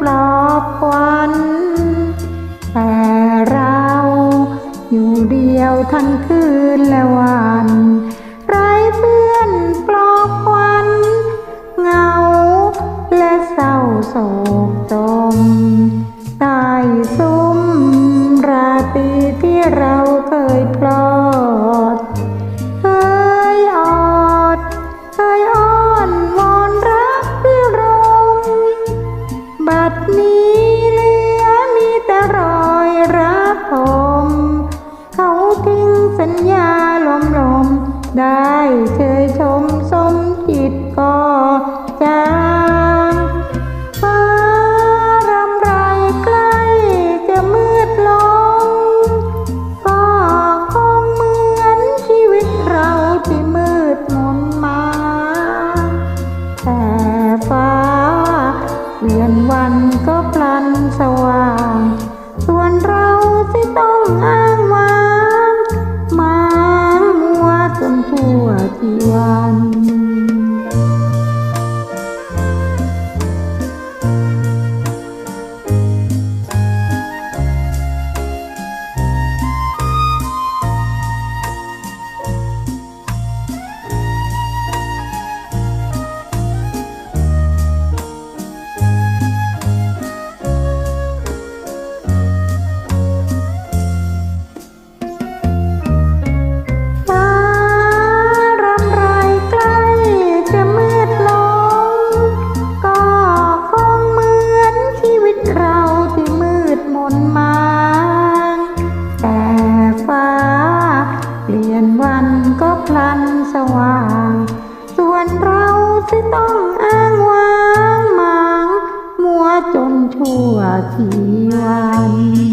ปลอบขวัญแต่เราอยู่เดียวทั้งคืนและวัน ไร้เพื่อนปลอบขวัญเหงา และเศร้าโศกจมตายสู บัดนี้เหลือมีแต่รอยรักผม เขาทิ้งสัญญาลมลมได้เคยชมสม ก็พลันสว่าง ส่วนเราที่ต้องอ้างว้างหมางมัวจนทั่วที่ว ที่ต้องอ้างว้างมาง มัวจนชั่วทีวัน